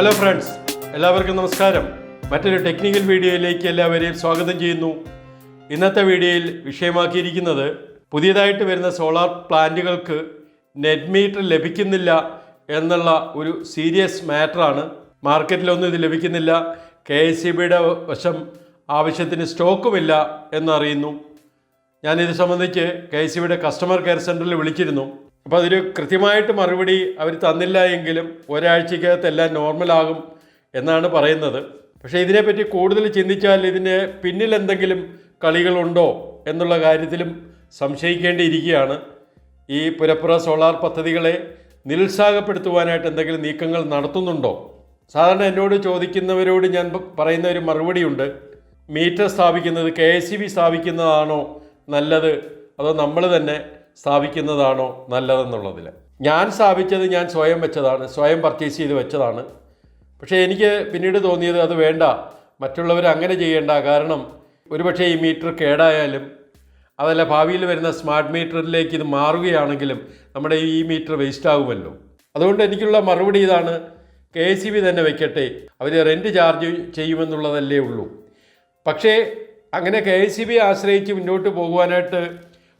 Hello friends എല്ലാവർക്കും നമസ്കാരം. മറ്റൊരു ടെക്നിക്കൽ വീഡിയോയിലേക്ക് എല്ലാവരെയും സ്വാഗതം ചെയ്യുന്നു. ഇന്നത്തെ വീഡിയോയിൽ വിഷയമാക്കിയിരിക്കുന്നത് പുതിയതായിട്ട് വരുന്ന സോളാർ പ്ലാന്റുകൾക്ക് നെറ്റ് മീറ്റർ ലഭിക്കുന്നില്ല എന്നുള്ള ഒരു സീരിയസ് മാറ്ററാണ് മാർക്കറ്റിലൊന്നും ഇത് ലഭിക്കുന്നില്ല. കെ എസ് സി ബിയുടെ വശം ആവശ്യത്തിന് സ്റ്റോക്കുമില്ല എന്നറിയുന്നു. ഞാനിത് സംബന്ധിച്ച് കെ എസ് ബിയുടെ കസ്റ്റമർ കെയർ സെന്ററിൽ വിളിച്ചിരുന്നു. അപ്പോൾ അതിന് കൃത്യമായിട്ട് മറുപടി അവർ തന്നില്ല എങ്കിലും ഒരാഴ്ചക്കകത്ത് എല്ലാം നോർമലാകും എന്നാണ് പറയുന്നത്. പക്ഷേ ഇതിനെപ്പറ്റി കൂടുതൽ ചിന്തിച്ചാൽ ഇതിന് പിന്നിൽ എന്തെങ്കിലും കളികളുണ്ടോ എന്നുള്ള കാര്യത്തിലും സംശയിക്കേണ്ടിയിരിക്കുകയാണ്. ഈ പുരപ്പുറ സോളാർ പദ്ധതികളെ നിരുത്സാഹപ്പെടുത്തുവാനായിട്ട് എന്തെങ്കിലും നീക്കങ്ങൾ നടത്തുന്നുണ്ടോ? സാധാരണ എന്നോട് ചോദിക്കുന്നവരോട് ഞാൻ പറയുന്ന ഒരു മറുപടിയുണ്ട്. മീറ്റർ സ്ഥാപിക്കുന്നത് കെ എസ് സ്ഥാപിക്കുന്നതാണോ നല്ലത്? അതോ നമ്മൾ തന്നെ സ്ഥാപിക്കുന്നതാണോ നല്ലതെന്നുള്ളതിൽ. ഞാൻ സ്ഥാപിച്ചത് ഞാൻ സ്വയം വെച്ചതാണ് സ്വയം പർച്ചേസ് ചെയ്ത് വെച്ചതാണ്. പക്ഷേ എനിക്ക് പിന്നീട് തോന്നിയത് അത് വേണ്ട മറ്റുള്ളവർ അങ്ങനെ ചെയ്യേണ്ട. കാരണം ഒരുപക്ഷെ ഈ മീറ്റർ കേടായാലും അതല്ല ഭാവിയിൽ വരുന്ന സ്മാർട്ട് മീറ്ററിലേക്ക് ഇത് മാറുകയാണെങ്കിലും നമ്മുടെ ഈ മീറ്റർ വേസ്റ്റ് ആകുമല്ലോ അതുകൊണ്ട് എനിക്കുള്ള മറുപടി ഇതാണ് കെ എസ് ബി തന്നെ വെക്കട്ടെ അവർ റെന്റ് ചാർജ് ചെയ്യുമെന്നുള്ളതല്ലേ ഉള്ളൂ. പക്ഷേ അങ്ങനെ കെ എസ് സി ബി ആശ്രയിച്ച് മുന്നോട്ട് പോകുവാനായിട്ട്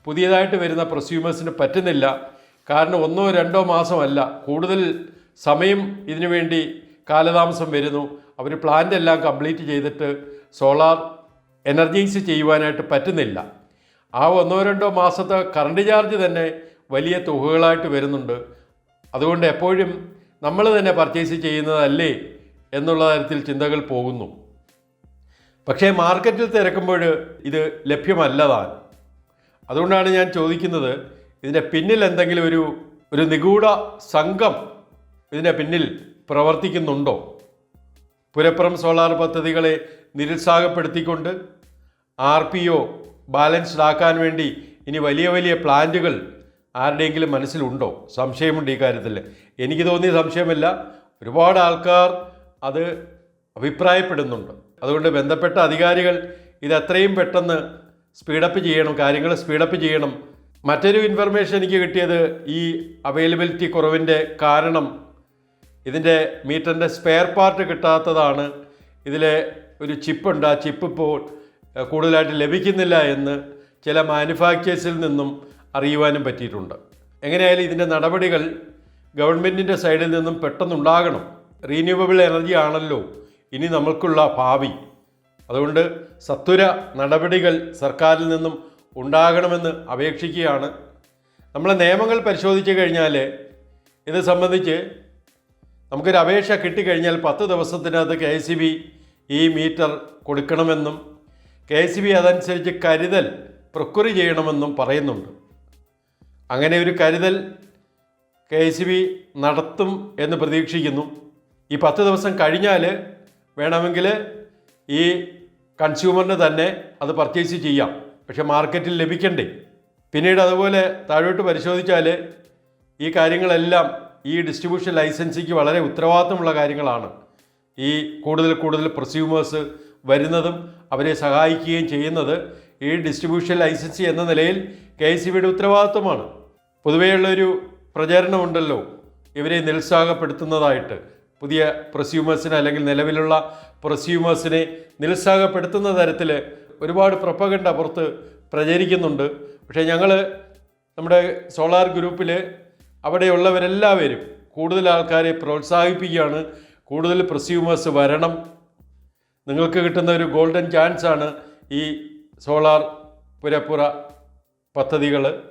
പുതിയതായിട്ട് വരുന്ന പ്രൊസ്യൂമേഴ്സിന് പറ്റുന്നില്ല. കാരണം ഒന്നോ രണ്ടോ മാസമല്ല. കൂടുതൽ സമയം ഇതിനു വേണ്ടി കാലതാമസം വരുന്നു. അവർ പ്ലാന്റ് എല്ലാം കംപ്ലീറ്റ് ചെയ്തിട്ട് സോളാർ എനർജൈസ് ചെയ്യുവാനായിട്ട് പറ്റുന്നില്ല. ആ ഒന്നോ രണ്ടോ മാസത്തെ കറണ്ട് ചാർജ് തന്നെ വലിയ തുകകളായിട്ട് വരുന്നുണ്ട്. അതുകൊണ്ട് എപ്പോഴും നമ്മൾ തന്നെ പർച്ചേസ് ചെയ്യുന്നതല്ലേ എന്നുള്ള തരത്തിൽ ചിന്തകൾ പോകുന്നു. പക്ഷേ മാർക്കറ്റിൽ തിരക്കുമ്പോൾ ഇത് ലഭ്യമല്ലതാൻ അതുകൊണ്ടാണ് ഞാൻ ചോദിക്കുന്നത് ഇതിന്റെ പിന്നിൽ എന്തെങ്കിലും ഒരു ഒരു നിഗൂഢ സംഘം ഇതിന്റെ പിന്നിൽ പ്രവർത്തിക്കുന്നുണ്ടോ? പുരപ്പുറം സോളാർ പദ്ധതികളെ നിരുത്സാഹപ്പെടുത്തിക്കൊണ്ട് ആർ പി ഒ ബാലൻസ്ഡ് ആക്കാൻ വേണ്ടി ഇനി വലിയ വലിയ പ്ലാന്റുകൾ ആരുടെയെങ്കിലും മനസ്സിലുണ്ടോ? സംശയമുണ്ട് ഈ കാര്യത്തിൽ. എനിക്ക് തോന്നിയ സംശയമല്ല ഒരുപാട് ആൾക്കാർ അത് അഭിപ്രായപ്പെടുന്നുണ്ട്. അതുകൊണ്ട് ബന്ധപ്പെട്ട അധികാരികൾ ഇത് എത്രയും പെട്ടെന്ന് സ്പീഡപ്പ് ചെയ്യണം കാര്യങ്ങൾ സ്പീഡപ്പ് ചെയ്യണം. മറ്റൊരു ഇൻഫർമേഷൻ എനിക്ക് കിട്ടിയത് ഈ അവൈലബിലിറ്റി കുറവിന്റെ കാരണം ഇതിന്റെ മീറ്ററിന്റെ സ്പെയർ പാർട്ട് കിട്ടാത്തതാണ്. ഇതിലെ ഒരു ചിപ്പുണ്ട് ആ ചിപ്പ് ഇപ്പോൾ കൂടുതലായിട്ട് ലഭിക്കുന്നില്ല എന്ന് ചില മാനുഫാക്ചേഴ്സിൽ നിന്നും അറിയുവാനും പറ്റിയിട്ടുണ്ട്. എങ്ങനെയായാലും ഇതിന്റെ നടപടികൾ ഗവൺമെന്റിന്റെ സൈഡിൽ നിന്നും പെട്ടെന്നുണ്ടാകണം. റീന്യൂവബിൾ എനർജി ആണല്ലോ ഇനി നമ്മൾക്കുള്ള ഭാവി. അതുകൊണ്ട് സത്വര നടപടികൾ സർക്കാരിൽ നിന്നും ഉണ്ടാകണമെന്ന് അപേക്ഷിക്കുകയാണ്. നമ്മളെ നിയമങ്ങൾ പരിശോധിച്ച് കഴിഞ്ഞാൽ ഇത് സംബന്ധിച്ച് നമുക്കൊരു അപേക്ഷ കിട്ടിക്കഴിഞ്ഞാൽ പത്ത് ദിവസത്തിനകത്ത് കെ എസ് ബി ഈ മീറ്റർ കൊടുക്കണമെന്നും കെ എസ് ബി അതനുസരിച്ച് കരുതൽ പ്രൊക്വറി ചെയ്യണമെന്നും പറയുന്നുണ്ട്. അങ്ങനെ ഒരു കരുതൽ കെ എസ് ബി നടത്തും എന്ന് പ്രതീക്ഷിക്കുന്നു. ഈ പത്ത് ദിവസം കഴിഞ്ഞാൽ വേണമെങ്കിൽ ഈ കൺസ്യൂമറിന് തന്നെ അത് പർച്ചേസ് ചെയ്യാം. പക്ഷെ മാർക്കറ്റിൽ ലഭിക്കണ്ടേ? പിന്നീട് അതുപോലെ താഴോട്ട് പരിശോധിച്ചാൽ ഈ കാര്യങ്ങളെല്ലാം ഈ ഡിസ്ട്രിബ്യൂഷൻ ലൈസൻസിക്ക് വളരെ ഉത്തരവാദിത്തമുള്ള കാര്യങ്ങളാണ്. ഈ കൂടുതൽ കൂടുതൽ പ്രൊസ്യൂമേഴ്സ് വരുന്നതും അവരെ സഹായിക്കുകയും ചെയ്യുന്നത് ഈ ഡിസ്ട്രിബ്യൂഷൻ ലൈസൻസി എന്ന നിലയിൽ കെ എസ് സി ബിയുടെ ഉത്തരവാദിത്വമാണ്. പൊതുവെയുള്ളൊരു പ്രചാരണമുണ്ടല്ലോ. ഇവരെ നിരുത്സാഹപ്പെടുത്തുന്നതായിട്ട്. പുതിയ പ്രൊസ്യൂമേഴ്സിനെ അല്ലെങ്കിൽ നിലവിലുള്ള പ്രൊസ്യൂമേഴ്സിനെ നിരുത്സാഹപ്പെടുത്തുന്ന തരത്തിൽ ഒരുപാട് പ്രൊപ്പഗണ്ട പുറത്ത് പ്രചരിക്കുന്നുണ്ട്. പക്ഷേ ഞങ്ങൾ നമ്മുടെ സോളാർ ഗ്രൂപ്പിൽ അവിടെയുള്ളവരെല്ലാവരും കൂടുതൽ ആൾക്കാരെ പ്രോത്സാഹിപ്പിക്കുകയാണ്. കൂടുതൽ പ്രൊസ്യൂമേഴ്സ് വരണം. നിങ്ങൾക്ക് കിട്ടുന്ന ഒരു ഗോൾഡൻ ചാൻസ് ആണ് ഈ സോളാർ പുരപ്പുറ പദ്ധതികൾ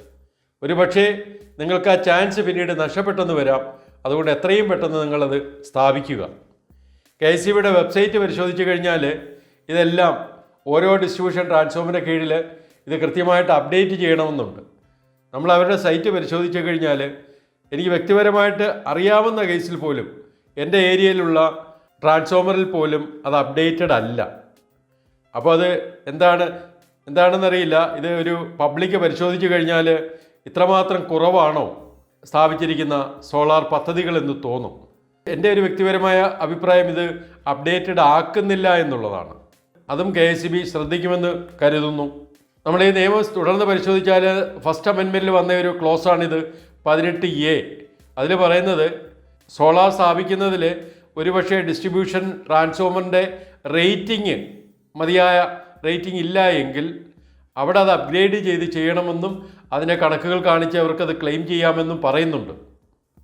ഒരുപക്ഷേ നിങ്ങൾക്ക് ആ ചാൻസ് പിന്നീട് നഷ്ടപ്പെട്ടെന്ന് വരാം. അതുകൊണ്ട് എത്രയും പെട്ടെന്ന് നിങ്ങളത് സ്ഥാപിക്കുക. കെ എസ് ബിയുടെ വെബ്സൈറ്റ് പരിശോധിച്ച് കഴിഞ്ഞാൽ ഇതെല്ലാം ഓരോ ഡിസ്ട്രിബ്യൂഷൻ ട്രാൻസ്ഫോമിന്റെ കീഴിൽ ഇത് കൃത്യമായിട്ട് അപ്ഡേറ്റ് ചെയ്യണമെന്നുണ്ട്. നമ്മൾ അവരുടെ സൈറ്റ് പരിശോധിച്ച് കഴിഞ്ഞാൽ എനിക്ക് വ്യക്തിപരമായിട്ട് അറിയാവുന്ന കേസിൽ പോലും എന്റെ ഏരിയയിലുള്ള ട്രാൻസ്ഫോമറിൽ പോലും അത് അപ്ഡേറ്റഡ് അല്ല. അപ്പോൾ അത് എന്താണ് എന്താണെന്നറിയില്ല. ഇത് ഒരു പബ്ലിക് പരിശോധിച്ച് കഴിഞ്ഞാൽ ഇത്രമാത്രം കുറവാണോ? സ്ഥാപിച്ചിരിക്കുന്ന സോളാർ പദ്ധതികൾ എന്ന് തോന്നും. എന്റെ ഒരു വ്യക്തിപരമായ അഭിപ്രായം ഇത് അപ്ഡേറ്റഡ് ആക്കുന്നില്ല എന്നുള്ളതാണ്. അതും കെ എസ് ബി ശ്രദ്ധിക്കുമെന്ന് കരുതുന്നു. നമ്മൾ ഈ നിയമം തുടർന്ന് പരിശോധിച്ചാൽ ഫസ്റ്റ് അമെൻമെന്റിൽ വന്ന ഒരു ക്ലോസാണിത് പതിനെട്ട് എ. അതിൽ പറയുന്നത് സോളാർ സ്ഥാപിക്കുന്നതിൽ ഒരുപക്ഷെ ഡിസ്ട്രിബ്യൂഷൻ ട്രാൻസ്ഫോമറിന്റെ റേറ്റിംഗ് മതിയായ റേറ്റിംഗ് ഇല്ല എങ്കിൽ അവിടെ അത് അപ്ഗ്രേഡ് ചെയ്ത് ചെയ്യണമെന്നും അതിനെ കണക്കുകൾ കാണിച്ച് അവർക്കത് ക്ലെയിം ചെയ്യാമെന്നും പറയുന്നുണ്ട്.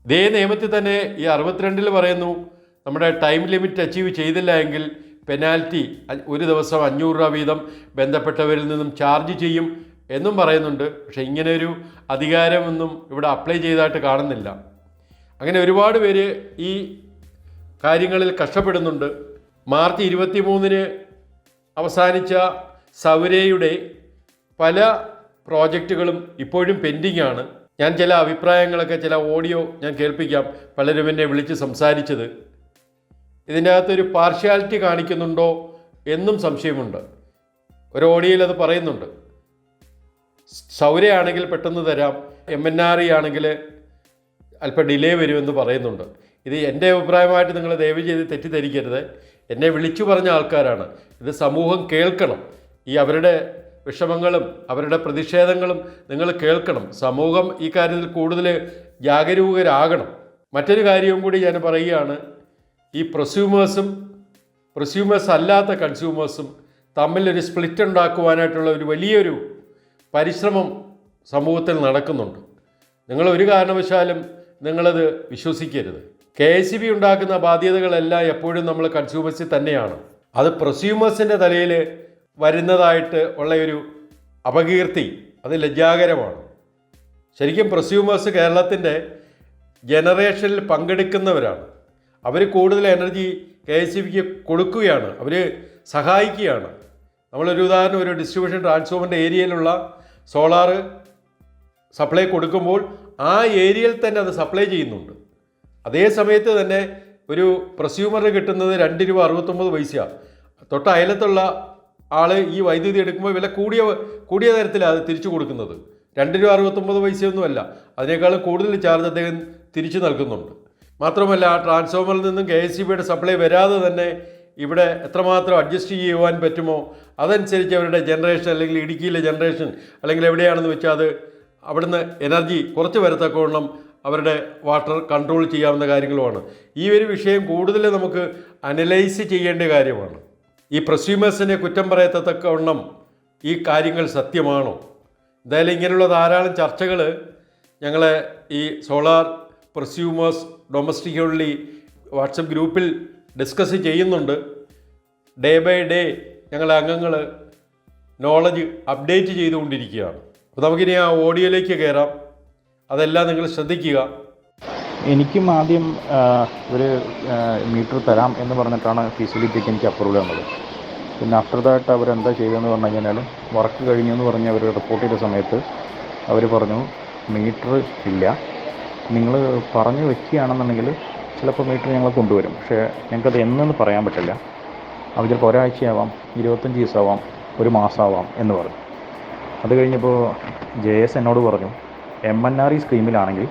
ഇതേ നിയമത്തിൽ തന്നെ ഈ അറുപത്തിരണ്ടിൽ പറയുന്നു നമ്മുടെ ടൈം ലിമിറ്റ് അച്ചീവ് ചെയ്തില്ല എങ്കിൽ പെനാൽറ്റി ഒരു ദിവസം അഞ്ഞൂറ് രൂപ വീതം ബന്ധപ്പെട്ടവരിൽ നിന്നും ചാർജ് ചെയ്യും എന്നും പറയുന്നുണ്ട്. പക്ഷെ ഇങ്ങനെ ഒരു അധികാരമൊന്നും ഇവിടെ അപ്ലൈ ചെയ്തതായിട്ട് കാണുന്നില്ല. അങ്ങനെ ഒരുപാട് പേര് ഈ കാര്യങ്ങളിൽ കഷ്ടപ്പെടുന്നുണ്ട്. മാർച്ച് ഇരുപത്തി മൂന്നിന് അവസാനിച്ച സൗരയുടെ പല പ്രോജക്റ്റുകളും ഇപ്പോഴും പെൻഡിംഗ് ആണ് ഞാൻ ചില അഭിപ്രായങ്ങളൊക്കെ ചില ഓഡിയോ ഞാൻ കേൾപ്പിക്കാം. പലരും എന്നെ വിളിച്ച് സംസാരിച്ചത്. ഇതിന്റെ അകത്തൊരു പാർഷ്യാലിറ്റി കാണിക്കുന്നുണ്ടോ എന്നും സംശയമുണ്ട്. ഒരു ഓഡിയോയിൽ അത് പറയുന്നുണ്ട്. സൗരയാണെങ്കിൽ പെട്ടെന്ന് തരാം എം എൻ ആർ ഇ ആണെങ്കിൽ അല്പം ഡിലേ വരുമെന്ന് പറയുന്നുണ്ട്. ഇത് എന്റെ അഭിപ്രായമായിട്ട് നിങ്ങൾ ദയവ് ചെയ്ത് തെറ്റിദ്ധരിക്കരുത്. എന്നെ വിളിച്ചു പറഞ്ഞ ആൾക്കാരാണ്. ഇത് സമൂഹം കേൾക്കണം. ഈ അവരുടെ വിഷമങ്ങളും അവരുടെ പ്രതിഷേധങ്ങളും നിങ്ങൾ കേൾക്കണം. സമൂഹം ഈ കാര്യത്തിൽ കൂടുതൽ ജാഗരൂകരാകണം. മറ്റൊരു കാര്യവും കൂടി ഞാൻ പറയുകയാണ് ഈ പ്രൊസ്യൂമേഴ്സും പ്രൊസ്യൂമേഴ്സ് അല്ലാത്ത കൺസ്യൂമേഴ്സും തമ്മിലൊരു സ്പ്ലിറ്റ് ഉണ്ടാക്കുവാനായിട്ടുള്ള ഒരു വലിയൊരു പരിശ്രമം സമൂഹത്തിൽ നടക്കുന്നുണ്ട്. നിങ്ങൾ ഒരു കാരണവശാലും നിങ്ങളത് വിശ്വസിക്കരുത്. കെ എസ് ബി ഉണ്ടാക്കുന്ന ബാധ്യതകളെല്ലാം എപ്പോഴും നമ്മൾ കൺസ്യൂമേഴ്സിൽ തന്നെയാണ്. അത് പ്രൊസ്യൂമേഴ്സിന്റെ തലയിൽ വരുന്നതായിട്ട് ഉള്ള ഒരു അപകീർത്തി അത് ലജ്ജാകരമാണ്. ശരിക്കും പ്രസ്യൂമേഴ്സ് കേരളത്തിന്റെ ജനറേഷനിൽ പങ്കെടുക്കുന്നവരാണ്. അവർ കൂടുതൽ എനർജി കെ എസ് ബിക്ക് കൊടുക്കുകയാണ് അവർ സഹായിക്കുകയാണ്. നമ്മളൊരു ഉദാഹരണം ഒരു ഡിസ്ട്രിബ്യൂഷൻ ട്രാൻസ്ഫോമറിന്റെ ഏരിയയിലുള്ള സോളാറ് സപ്ലൈ കൊടുക്കുമ്പോൾ ആ ഏരിയയിൽ തന്നെ അത് സപ്ലൈ ചെയ്യുന്നുണ്ട്. അതേ സമയത്ത് തന്നെ ഒരു പ്രസ്യൂമറിന് കിട്ടുന്നത് രണ്ട് രൂപ അറുപത്തൊമ്പത് പൈസയാണ്. തൊട്ട് അയലത്തുള്ള ആൾ ഈ വൈദ്യുതി എടുക്കുമ്പോൾ വില കൂടിയ കൂടിയ തരത്തിലാണ് അത് തിരിച്ചു കൊടുക്കുന്നത്. രണ്ട് രൂപ അറുപത്തൊമ്പത് പൈസയൊന്നുമല്ല. അതിനേക്കാളും കൂടുതൽ ചാർജ് അദ്ദേഹം തിരിച്ചു നൽകുന്നുണ്ട്. മാത്രമല്ല ആ ട്രാൻസ്ഫോമറിൽ നിന്നും കെ എസ് ബിയുടെ സപ്ലൈ വരാതെ തന്നെ ഇവിടെ എത്രമാത്രം അഡ്ജസ്റ്റ് ചെയ്യുവാൻ പറ്റുമോ അതനുസരിച്ച് അവരുടെ ജനറേഷൻ അല്ലെങ്കിൽ ഇടുക്കിയിലെ ജനറേഷൻ അല്ലെങ്കിൽ എവിടെയാണെന്ന് വെച്ചാൽ അത് അവിടുന്ന് എനർജി കുറച്ച് വരത്തക്കവണ്ണം അവരുടെ വാട്ടർ കൺട്രോൾ ചെയ്യാവുന്ന കാര്യങ്ങളുമാണ്. ഈ ഒരു വിഷയം കൂടുതൽ നമുക്ക് അനലൈസ് ചെയ്യേണ്ട കാര്യമാണ്. ഈ പ്രസ്യൂമേഴ്സിനെ കുറ്റം പറയത്തക്കവണ്ണം ഈ കാര്യങ്ങൾ സത്യമാണോ? എന്തായാലും ഇങ്ങനെയുള്ള ധാരാളം ചർച്ചകൾ ഞങ്ങളെ ഈ solar prosumers domestic only WhatsApp ഗ്രൂപ്പിൽ ഡിസ്കസ് ചെയ്യുന്നുണ്ട്. ഡേ ബൈ ഡേ ഞങ്ങളെ അംഗങ്ങൾ നോളജ് അപ്ഡേറ്റ് ചെയ്തുകൊണ്ടിരിക്കുകയാണ്. അപ്പോൾ നമുക്കിനി ആ ഓഡിയോയിലേക്ക് കയറാം. അതെല്ലാം നിങ്ങൾ ശ്രദ്ധിക്കുക. എനിക്കും ആദ്യം ഒരു മീറ്റർ തരാം എന്ന് പറഞ്ഞിട്ടാണ് ഫീസിലിറ്റിക്ക് എനിക്ക് അപ്രൂവൽ തന്നത്. പിന്നെ ആഫ്റ്റർ ദാറ്റ് അവരെന്താ ചെയ്തതെന്ന് പറഞ്ഞു കഴിഞ്ഞാൽ വർക്ക് കഴിഞ്ഞു എന്ന് പറഞ്ഞ് അവർ റിപ്പോർട്ട് ചെയ്ത സമയത്ത് അവർ പറഞ്ഞു മീറ്റർ ഇല്ല. നിങ്ങൾ പറഞ്ഞു വെക്കുകയാണെന്നുണ്ടെങ്കിൽ ചിലപ്പോൾ മീറ്റർ ഞങ്ങൾ കൊണ്ടുവരും. പക്ഷേ ഞങ്ങൾക്കത് എന്നെന്ന് പറയാൻ പറ്റില്ല. അവർ ചിലപ്പോൾ ഒരാഴ്ചയാവാം ഇരുപത്തഞ്ച് ദിവസമാവാം ഒരു മാസമാവാം എന്ന് പറഞ്ഞു. അത് കഴിഞ്ഞപ്പോൾ ജെ എസ് എന്നോട് പറഞ്ഞു എം എൻ ആർ ഇ സ്കീമിലാണെങ്കിൽ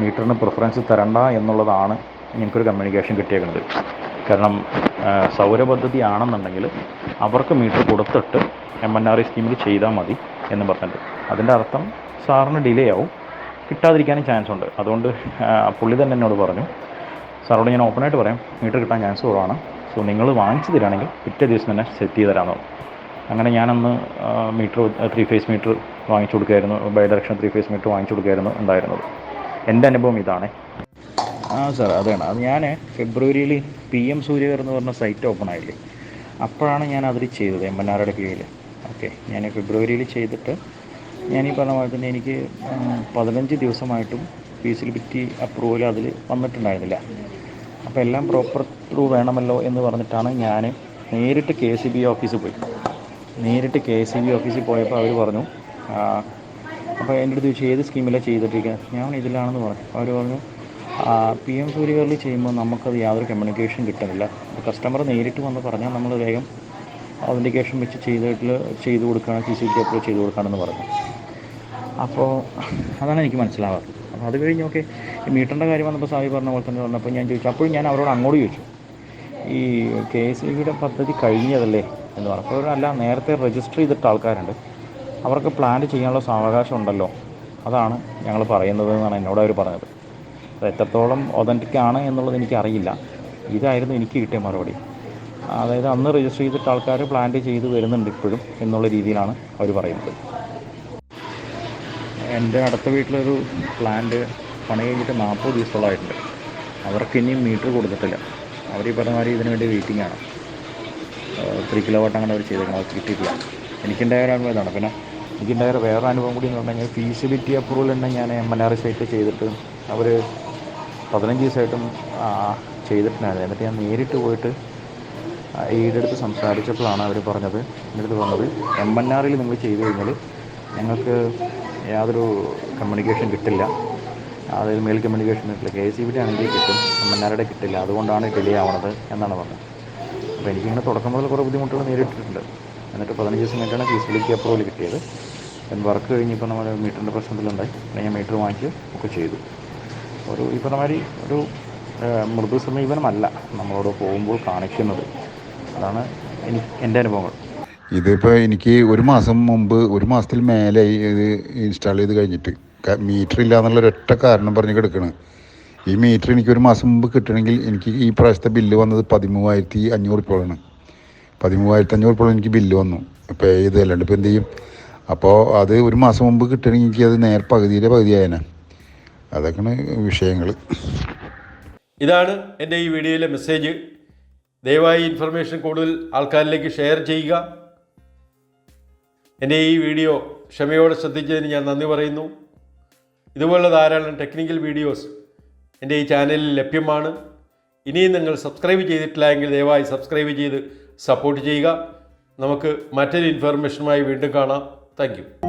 മീറ്ററിന് പ്രിഫറൻസ് തരണ്ട എന്നുള്ളതാണ് ഞങ്ങൾക്കൊരു കമ്മ്യൂണിക്കേഷൻ കിട്ടിയേക്കുന്നത്. കാരണം സൗരപദ്ധതി ആണെന്നുണ്ടെങ്കിൽ അവർക്ക് മീറ്റർ കൊടുത്തിട്ട് എം എൻ ആർ ഐ സ്കീമിൽ ചെയ്താൽ മതി എന്ന് പറഞ്ഞിട്ടുണ്ട് അതിന്റെ അർത്ഥം സാറിന് ഡിലേ ആവും. കിട്ടാതിരിക്കാനും ചാൻസ് ഉണ്ട്. അതുകൊണ്ട് പുള്ളി തന്നെ എന്നോട് പറഞ്ഞു സാറോട് ഞാൻ ഓപ്പണായിട്ട് പറയാം. മീറ്റർ കിട്ടാൻ ചാൻസ് കുറവാണ്. സോ നിങ്ങൾ വാങ്ങിച്ചു തരാണെങ്കിൽ പിറ്റേ ദിവസം തന്നെ സെറ്റ് ചെയ്ത് തരാമെന്ന് അങ്ങനെ ഞാനന്ന് മീറ്റർ ത്രീ ഫേസ് മീറ്റർ വാങ്ങിച്ചു കൊടുക്കുകയായിരുന്നു. Bi direction three phase meter വാങ്ങിച്ചു കൊടുക്കുകയായിരുന്നു ഉണ്ടായിരുന്നത്. എന്റെ അനുഭവം ഇതാണ്. ആ സാർ അതാണ് അത് ഞാൻ ഫെബ്രുവരിയിൽ പി എം സൂര്യകർ എന്ന് പറഞ്ഞ സൈറ്റ് ഓപ്പൺ ആയില്ലേ? അപ്പോഴാണ് ഞാൻ അതിൽ ചെയ്തത് എം എൻ ആറുടെ കീഴിൽ ഓക്കെ ഞാൻ ഫെബ്രുവരിയിൽ ചെയ്തിട്ട് ഞാൻ ഈ പറഞ്ഞ പോലെ തന്നെ എനിക്ക് പതിനഞ്ച് ദിവസമായിട്ടും ഫീസിലിറ്റി അപ്രൂവൽ അതിൽ വന്നിട്ടുണ്ടായിരുന്നില്ല. അപ്പോൾ എല്ലാം പ്രോപ്പർ ത്രൂ വേണമല്ലോ എന്ന് പറഞ്ഞിട്ടാണ് ഞാൻ നേരിട്ട് കെ സി ബി ഓഫീസിൽ പോയി. നേരിട്ട് കെ സി ബി ഓഫീസിൽ പോയപ്പോൾ അവർ പറഞ്ഞു അപ്പോൾ എന്റെ അടുത്ത് ചോദിച്ചു ഏത് സ്കീമിലാണ് ചെയ്തിട്ടിരിക്കുന്നത് ഞാൻ ഇതിലാണെന്ന് പറഞ്ഞു. അവർ പറഞ്ഞു പി എം സൂര്യകളിൽ ചെയ്യുമ്പോൾ നമുക്കത് യാതൊരു കമ്മ്യൂണിക്കേഷൻ കിട്ടുന്നില്ല കസ്റ്റമർ നേരിട്ട് വന്ന് പറഞ്ഞാൽ നമ്മൾ വേഗം ഒതന്റിക്കേഷൻ വെച്ച് ചെയ്തിട്ട് ചെയ്ത് കൊടുക്കുകയാണ് സി സി ടി അപ്ലോഡ് ചെയ്ത് കൊടുക്കുകയാണെന്ന് പറഞ്ഞു. അപ്പോൾ അതാണ് എനിക്ക് മനസ്സിലാവാത്തത്. അപ്പോൾ അത് കഴിഞ്ഞ് ഓക്കെ മീറ്ററിന്റെ കാര്യം വന്നപ്പോൾ സാവി പറഞ്ഞ പോലെ തന്നെ പറഞ്ഞപ്പോൾ ഞാൻ ചോദിച്ചു അപ്പോഴും ഞാൻ അവരോട് അങ്ങോട്ട് ചോദിച്ചു ഈ കെ എസ് ഇ ബിയുടെ പദ്ധതി കഴിഞ്ഞതല്ലേ? എന്ന് പറഞ്ഞു. അപ്പോൾ അല്ല നേരത്തെ രജിസ്റ്റർ ചെയ്തിട്ട ആൾക്കാരുണ്ട്. അവർക്ക് പ്ലാൻ ചെയ്യാനുള്ള സാവകാശം ഉണ്ടല്ലോ. അതാണ് ഞങ്ങൾ പറയുന്നത് എന്നാണ് എന്നോട് അവർ പറഞ്ഞത്. അത് എത്രത്തോളം ഒതന്റിക് ആണ് എന്നുള്ളത് എനിക്കറിയില്ല ഇതായിരുന്നു എനിക്ക് കിട്ടിയ മറുപടി. അതായത് അന്ന് രജിസ്റ്റർ ചെയ്തിട്ട് ആൾക്കാർ പ്ലാന്റ് ചെയ്ത് വരുന്നുണ്ട് ഇപ്പോഴും എന്നുള്ള രീതിയിലാണ് അവർ പറയുന്നത്. എന്റെ അടുത്ത വീട്ടിലൊരു പ്ലാന്റ് പണി കഴിഞ്ഞിട്ട് നാൽപ്പത് ദിവസത്തോളമായിട്ടുണ്ട് അവർക്ക് ഇനിയും മീറ്റർ കൊടുത്തിട്ടില്ല. അവർ ഈ പറഞ്ഞ മാതിരി ഇതിനു വേണ്ടി വെയിറ്റിംഗ് ആണ്. ത്രീ കിലോ വാട്ട് അങ്ങനെ അവർ ചെയ്തേക്കണം അത് കിട്ടിയിട്ടില്ല. എനിക്കുണ്ടായ ഒരു അനുഭവം ഇതാണ് പിന്നെ എനിക്കുണ്ടായ വേറെ അനുഭവം കൂടി എന്ന് പറഞ്ഞു കഴിഞ്ഞാൽ ഫീസിബിലിറ്റി അപ്രൂവൽ തന്നെ ഞാൻ ആർ സൈറ്റ് ചെയ്തിട്ട് അവർ പതിനഞ്ച് ദിവസമായിട്ടും ചെയ്തിട്ടുണ്ടായിരുന്നു. എന്നിട്ട് ഞാൻ നേരിട്ട് പോയിട്ട് ഈടെ അടുത്ത് സംസാരിച്ചപ്പോഴാണ് അവർ പറഞ്ഞത്. അടുത്ത് പറഞ്ഞത് എം എൻ ആറിൽ നിങ്ങൾ ചെയ്തു കഴിഞ്ഞാൽ ഞങ്ങൾക്ക് യാതൊരു കമ്മ്യൂണിക്കേഷൻ കിട്ടില്ല. അതായത് മെയിൽ കമ്മ്യൂണിക്കേഷൻ കിട്ടില്ല. കെ സി ബിയുടെ ആണെങ്കിൽ കിട്ടും എം എൻ ആരുടെ കിട്ടില്ല. അതുകൊണ്ടാണ് ഡിലേ ആവണത് എന്നാണ് പറഞ്ഞത്. അപ്പോൾ എനിക്കിങ്ങനെ തുടക്കം മുതൽ കുറേ ബുദ്ധിമുട്ടുകൾ നേരിട്ടിട്ടുണ്ട്. എന്നിട്ട് പതിനഞ്ച് ദിവസം കഴിഞ്ഞിട്ടാണ് ഫീസിബിലിറ്റി അപ്രൂവൽ കിട്ടിയത്. വർക്ക് കഴിഞ്ഞിപ്പോൾ നമ്മൾ മീറ്ററിന്റെ പ്രശ്നത്തിലുണ്ടായി പിന്നെ ഞാൻ മീറ്റർ വാങ്ങിച്ച് ഒക്കെ ചെയ്തു. ഒരു ഈ പറഞ്ഞ മാതിരി ഒരു മൃദു സമീപനമല്ല നമ്മളോട് പോകുമ്പോൾ കാണിക്കുന്നത്. അതാണ് എനിക്ക് എന്റെ അനുഭവങ്ങൾ. ഇതിപ്പോൾ എനിക്ക് ഒരു മാസം മുമ്പ് ഒരു മാസത്തിൽ മേലെ ഇത് ഇൻസ്റ്റാൾ ചെയ്ത് കഴിഞ്ഞിട്ട് മീറ്റർ ഇല്ല എന്നുള്ള ഒരൊറ്റ കാരണം പറഞ്ഞ് കിടക്കണ്. ഈ മീറ്റർ എനിക്ക് ഒരു മാസം മുമ്പ് കിട്ടണമെങ്കിൽ എനിക്ക് ഈ പ്രാവശ്യത്തെ ബില്ല് വന്നത് പതിമൂവായിരത്തി അഞ്ഞൂറ് രൂപയാണ് പതിമൂവായിരത്തി അഞ്ഞൂറ് എനിക്ക് ബില്ല് വന്നു. പേ ചെയ്ത് അല്ലാണ്ട് ഇപ്പോൾ എന്ത് ചെയ്യും? അപ്പോൾ അത് ഒരു മാസം മുമ്പ് കിട്ടണമെങ്കിൽ എനിക്ക് അത് നേർ പകുതിയിലെ പകുതിയായനെ. അതൊക്കെയാണ് വിഷയങ്ങൾ ഇതാണ് എന്റെ ഈ വീഡിയോയിലെ മെസ്സേജ് ദയവായി ഇൻഫർമേഷൻ കൂടുതൽ ആൾക്കാരിലേക്ക് ഷെയർ ചെയ്യുക. എന്റെ ഈ വീഡിയോ ക്ഷമയോടെ ശ്രദ്ധിച്ചതിന് ഞാൻ നന്ദി പറയുന്നു. ഇതുപോലുള്ള ധാരാളം ടെക്നിക്കൽ വീഡിയോസ് എന്റെ ഈ ചാനലിൽ ലഭ്യമാണ്. ഇനിയും നിങ്ങൾ സബ്സ്ക്രൈബ് ചെയ്തിട്ടില്ല എങ്കിൽ ദയവായി സബ്സ്ക്രൈബ് ചെയ്ത് സപ്പോർട്ട് ചെയ്യുക. നമുക്ക് മറ്റൊരു ഇൻഫർമേഷനുമായി വീണ്ടും കാണാം. താങ്ക്